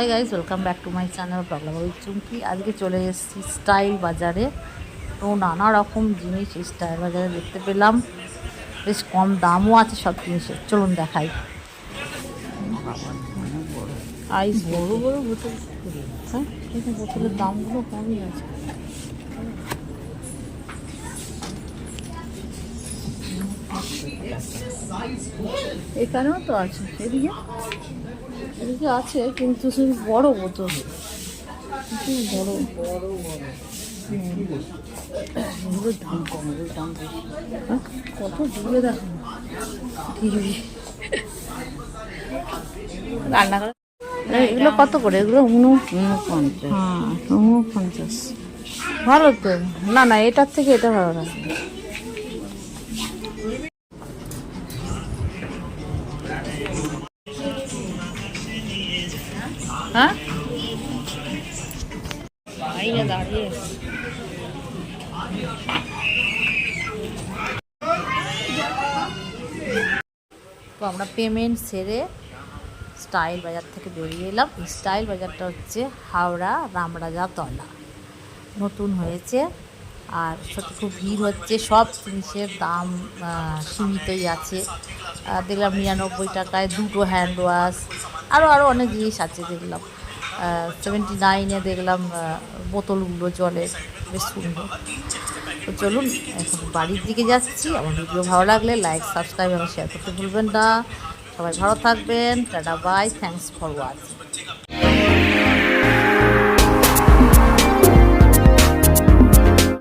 Hi guys welcome back to my channel problem ওই চুমকি আজকে চলে এসেছি স্টাইল বাজারে। তো নানা রকম জিনিস স্টাইল বাজারে দেখতে পেলাম। বেশ কম দামও আছে সব জিনিসের। চলুন দেখাই। আইস বড় বড় বোতল। হ্যাঁ এখানে বোতলের দামগুলো কমই আছে। এখানেও তো আছে, এদিকে? এদিকে আছে কিন্তু শুধু বড় বোতল। বড় বড়। বড় এগুলোর দাম কম এগুলোর দাম বেশি? কত দূরে দেখো। টিভি রান্না করে এগুলো কত করে? এগুলো উনু উনপঞ্চাশ। উনপঞ্চাশ। ভালো তো। না না এটার থেকে এটা ভালো লাগে হ্যাঁ? দাঁড়িয়ে। তো আমরা পেমেন্ট সেরে স্টাইল বাজার থেকে বেরিয়ে এলাম। স্টাইল বাজারটা হচ্ছে হাওড়া রামরাজা তলা। নতুন হয়েছে আর সত্যি খুব ভিড় হচ্ছে। সব জিনিসের দাম সীমিতই আছে। দেখলাম নিরানব্বই টাকায় দুটো হ্যান্ড ওয়াশ আরও আরও অনেক জিনিস আছে দেখলাম। সেভেন্টি নাইনে দেখলাম বোতলগুলো জলে, বেশ সুন্দর। তো চলুন, এখন বাড়ির দিকে যাচ্ছি। আমার ভিডিও ভালো লাগলে লাইক সাবস্ক্রাইব এবং শেয়ার করতে ভুলবেন না। সবাই ভালো থাকবেন। Tata bye thanks for watching